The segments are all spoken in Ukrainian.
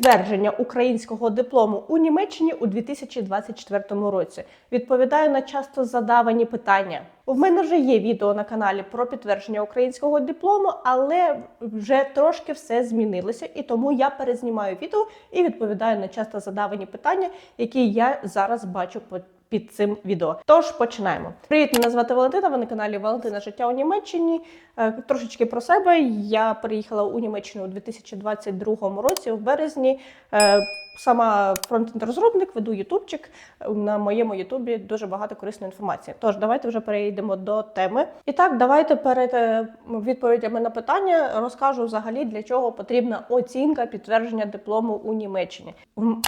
підтвердження українського диплому у Німеччині у 2024 році. Відповідаю на часто задавані питання. У мене вже є відео на каналі про підтвердження українського диплому, але вже трошки все змінилося, і тому я перезнімаю відео і відповідаю на часто задавані питання, які я зараз бачу під цим відео. Тож починаємо. Привіт, мене звати Валентина. Ви на каналі Валентина Життя у Німеччині. Е, Трошечки про себе. Я переїхала у Німеччину у 2022 році, в березні. Е, Сама фронтенд-розробник, веду ютубчик. На моєму ютубі дуже багато корисної інформації. Тож давайте вже перейдемо до теми. І так, давайте перед е, відповідями на питання розкажу взагалі для чого потрібна оцінка підтвердження диплому у Німеччині.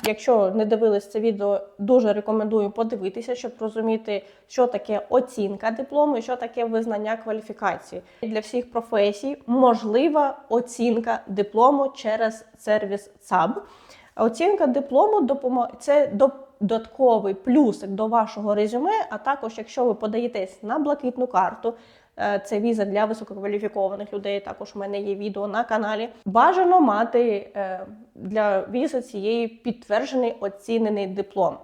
Якщо не дивились це відео, дуже рекомендую подивитися, щоб розуміти, що таке оцінка диплому і що таке визнання кваліфікації. Для всіх професій можлива оцінка диплому через сервіс ЦАБ. Оцінка диплому допомо... це додатковий плюсик до вашого резюме. А також, якщо ви подаєтесь на блакитну карту, е, це віза для висококваліфікованих людей. Також у мене є відео на каналі. Бажано мати е, для візи цієї підтверджений оцінений диплом.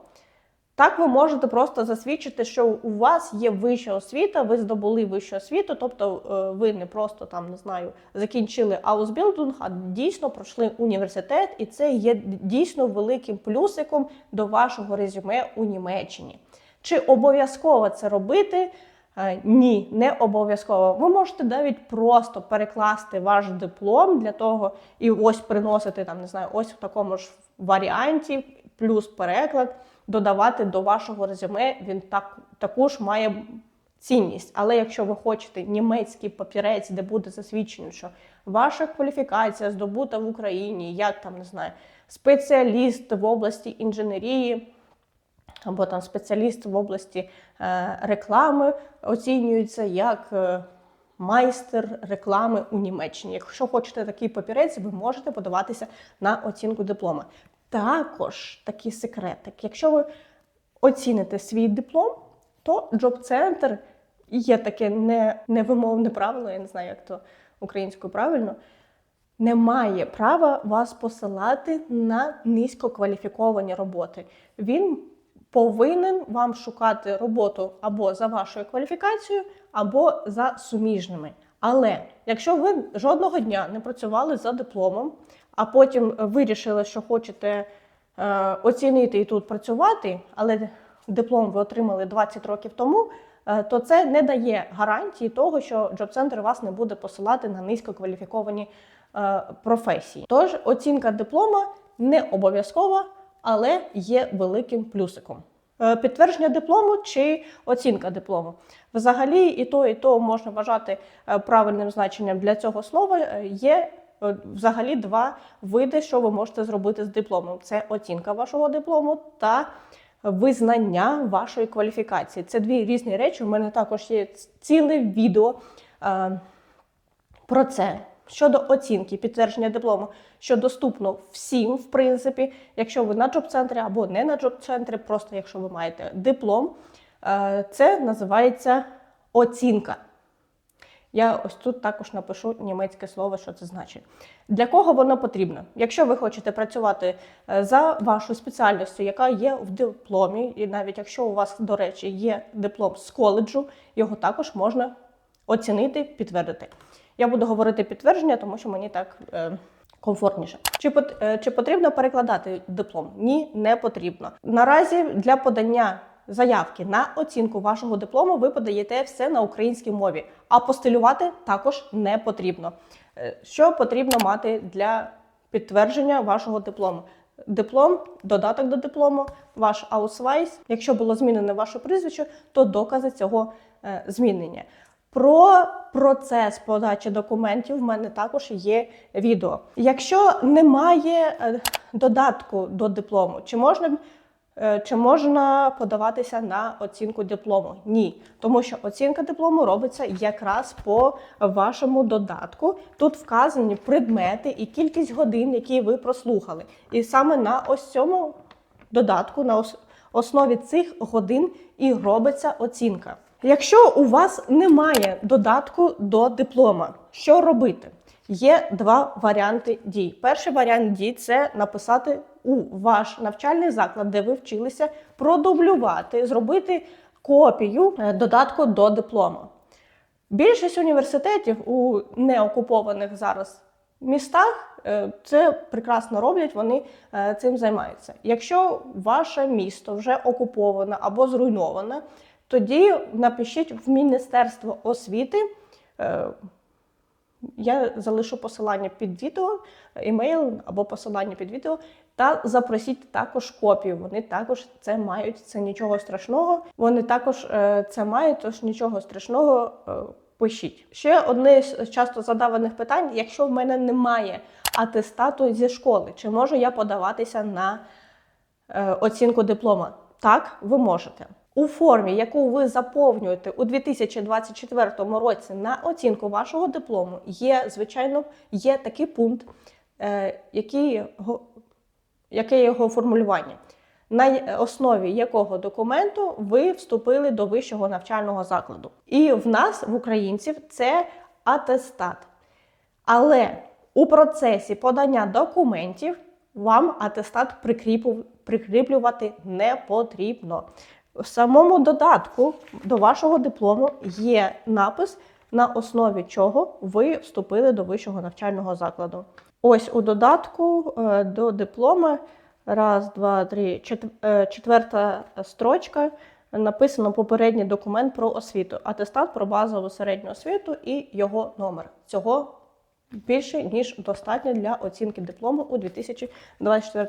Так, ви можете просто засвідчити, що у вас є вища освіта, ви здобули вищу освіту, тобто е, ви не просто там не знаю, закінчили аусбілдинг, а дійсно пройшли університет, і це є дійсно великим плюсиком до вашого резюме у Німеччині. Чи обов'язково це робити? Е, Ні, не обов'язково. Ви можете навіть просто перекласти ваш диплом для того і ось приносити там, не знаю, ось в такому ж варіанті, плюс переклад додавати до вашого резюме, він так, також має цінність. Але якщо ви хочете німецький папірець, де буде засвідчено, що ваша кваліфікація здобута в Україні, як там не знаю, спеціаліст в області інженерії. Або там спеціаліст в області е, реклами оцінюється як е, майстер реклами у Німеччині. Якщо хочете такий папірець, ви можете подаватися на оцінку диплома. Також такий секретик. Якщо ви оціните свій диплом, то джоб-центр є таке не, невимовне правило, я не знаю, як то українською правильно, не має права вас посилати на низькокваліфіковані роботи. Він повинен вам шукати роботу або за вашою кваліфікацією, або за суміжними. Але якщо ви жодного дня не працювали за дипломом, а потім вирішили, що хочете е, оцінити і тут працювати, але диплом ви отримали 20 років тому, е, то це не дає гарантії того, що джоб-центр вас не буде посилати на низькокваліфіковані е, професії. Тож оцінка диплома не обов'язкова, але є великим плюсиком. Е, Підтвердження диплому чи оцінка диплому. Взагалі, і то, і то можна вважати е, правильним значенням для цього слова. Е, Є е, взагалі два види, що ви можете зробити з дипломом: це оцінка вашого диплому та визнання вашої кваліфікації. Це дві різні речі. У мене також є ціле відео е, про це. Щодо оцінки підтвердження диплому, що доступно всім, в принципі, якщо ви на джоб-центрі або не на джоб-центрі, просто якщо ви маєте диплом, е, це називається оцінка. Я ось тут також напишу німецьке слово, що це значить. Для кого воно потрібно? Якщо ви хочете працювати е, за вашою спеціальністю, яка є в дипломі, і навіть якщо у вас, до речі, є диплом з коледжу, його також можна оцінити, підтвердити. Я буду говорити підтвердження, тому що мені так е, комфортніше. Чи, е, чи потрібно перекладати диплом? Ні, не потрібно. Наразі для подання заявки на оцінку вашого диплому ви подаєте все на українській мові, а постелювати також не потрібно. Е, Що потрібно мати для підтвердження вашого диплому? Диплом, додаток до диплому, ваш аусвайс. Якщо було змінене ваше прізвище, то докази цього е, змінення. Про процес подачі документів в мене також є відео. Якщо немає е, додатку до диплому, чи можна, чи можна подаватися на оцінку диплому? Ні, тому що оцінка диплому робиться якраз по вашому додатку. Тут вказані предмети і кількість годин, які ви прослухали. І саме на ось цьому додатку, на основі цих годин і робиться оцінка. Якщо у вас немає додатку до диплома, що робити? Є два варіанти дій. Перший варіант дій це написати у ваш навчальний заклад, де ви вчилися, продублювати, зробити копію е, додатку до диплому. Більшість університетів у неокупованих зараз містах е, це прекрасно роблять, вони е, цим займаються. Якщо ваше місто вже окуповане або зруйноване, тоді напишіть в Міністерство освіти. Я залишу посилання під відео, емейл або посилання під відео, та запросіть також копію. Вони також це мають. Це нічого страшного. Вони також е, це мають, тож нічого страшного. е, Пишіть ще одне з часто задаваних питань: якщо в мене немає атестату зі школи, чи можу я подаватися на е, оцінку диплома? Так, ви можете. У формі, яку ви заповнюєте у 2024 році на оцінку вашого диплому, є, звичайно, є такий пункт, е, який, яке його формулювання, на основі якого документу ви вступили до вищого навчального закладу. І в нас, в українців, це атестат. Але у процесі подання документів вам атестат прикріплювати не потрібно. В самому додатку до вашого диплому є напис, на основі чого ви вступили до вищого навчального закладу. Ось у додатку е, до диплома, раз, два, три, е, четверта строчка. Написано попередній документ про освіту, атестат про базову середню освіту і його номер. Цього більше ніж достатньо для оцінки диплому у 2024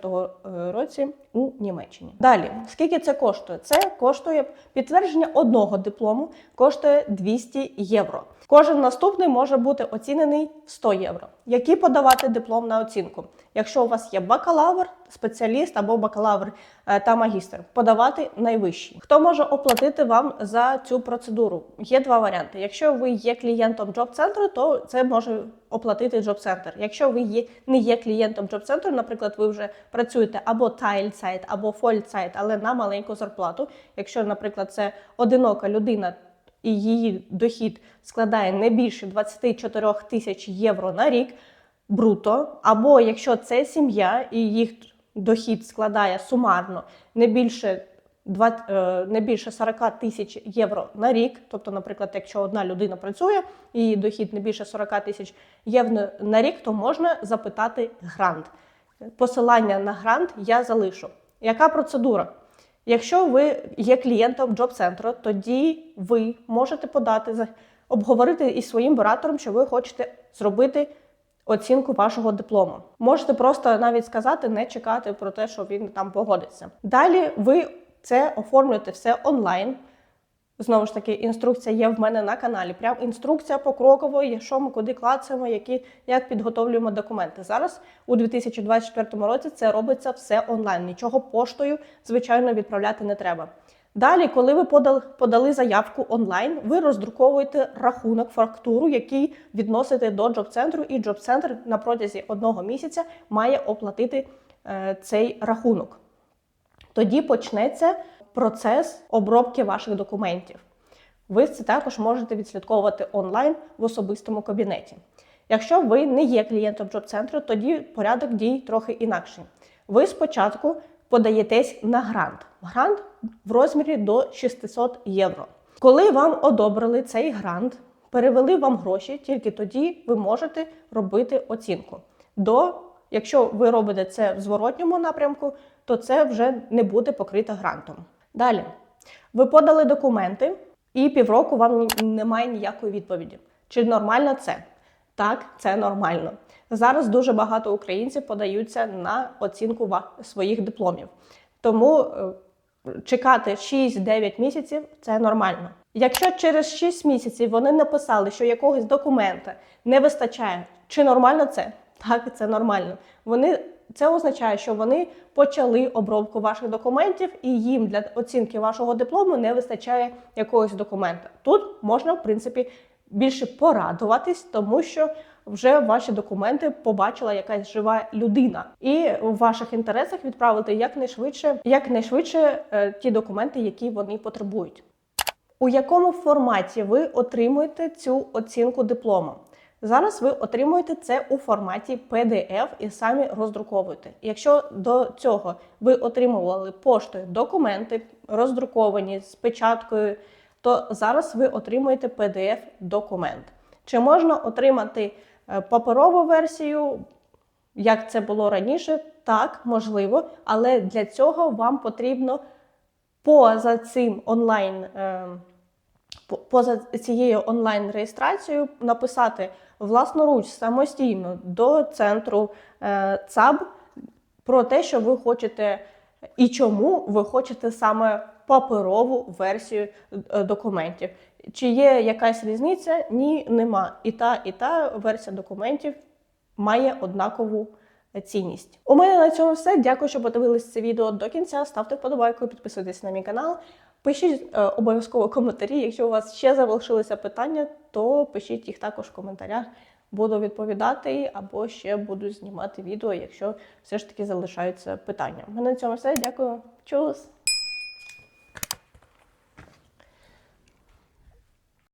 році у Німеччині. Далі, скільки це коштує? Це коштує підтвердження одного диплому, коштує 200 євро. Кожен наступний може бути оцінений 100 євро. Які подавати диплом на оцінку? Якщо у вас є бакалавр, спеціаліст або бакалавр е, та магістр, подавати найвищий. Хто може оплатити вам за цю процедуру? Є два варіанти. Якщо ви є клієнтом джоб-центру, то це може оплатити джоб-центр. Якщо ви є, не є клієнтом джоб-центру, наприклад, ви вже працюєте або тайльсайт, або фольдсайт, але на маленьку зарплату. Якщо, наприклад, це одинока людина і її дохід складає не більше 24 тисяч євро на рік бруто, або якщо це сім'я і їх дохід складає сумарно не більше два- е, не більше 40 тисяч євро на рік. Тобто, наприклад, якщо одна людина працює і її дохід не більше 40 тисяч євро на рік, то можна запитати грант. Посилання на грант я залишу. Яка процедура? Якщо ви є клієнтом джоб-центру, тоді ви можете подати обговорити із своїм буратором, що ви хочете зробити оцінку вашого диплому. Можете просто навіть сказати, не чекати про те, що він там погодиться. Далі ви це оформлюєте все онлайн. Знову ж таки, інструкція є в мене на каналі. Прям інструкція покроково, що ми куди клацаємо, які, як підготовлюємо документи. Зараз у 2024 році це робиться все онлайн. Нічого поштою, звичайно, відправляти не треба. Далі, коли ви подали, подали заявку онлайн, ви роздруковуєте рахунок, фактуру, який відносите до джоб-центру, і джоб-центр на протязі одного місяця має оплатити е, цей рахунок тоді почнеться процес обробки ваших документів. Ви це також можете відслідковувати онлайн в особистому кабінеті. Якщо ви не є клієнтом джоб-центру, тоді порядок дій трохи інакший. Ви спочатку подаєтесь на грант. Грант в розмірі до 600 євро. Коли вам одобрили цей грант, перевели вам гроші, тільки тоді ви можете робити оцінку. До, якщо ви робите це в зворотньому напрямку, то це вже не буде покрито грантом. Далі, ви подали документи, і півроку вам немає ніякої відповіді. Чи нормально це? Так, це нормально. Зараз дуже багато українців подаються на оцінку своїх дипломів. Тому е, чекати 6-9 місяців це нормально. Якщо через 6 місяців вони написали, що якогось документа не вистачає, чи нормально це? Так, це нормально. Вони це означає, що вони почали обробку ваших документів, і їм для оцінки вашого диплому не вистачає якогось документа. Тут можна, в принципі, більше порадуватись, тому що вже ваші документи побачила якась жива людина, і в ваших інтересах відправити якнайшвидше, якнайшвидше е, ті документи, які вони потребують. У якому форматі ви отримуєте цю оцінку диплому? Зараз ви отримуєте це у форматі PDF і самі роздруковуєте. Якщо до цього ви отримували поштою документи, роздруковані з печаткою, то зараз ви отримуєте PDF-документ. Чи можна отримати е, паперову версію, як це було раніше? Так, можливо, але для цього вам потрібно поза цим онлайн. е, поза цією онлайн реєстрацією написати власноруч самостійно до центру е, ЦАБ про те, що ви хочете і чому ви хочете саме паперову версію е, документів. Чи є якась різниця? Ні, нема. І та, і та версія документів має однакову цінність. У мене на цьому все. Дякую, що подивились це відео до кінця. Ставте вподобайку, підписуйтесь на мій канал. Пишіть е, обов'язково коментарі. Якщо у вас ще залишилися питання, то пишіть їх також в коментарях. Буду відповідати або ще буду знімати відео, якщо все ж таки залишаються питання. У мене на цьому все. Дякую. Чус!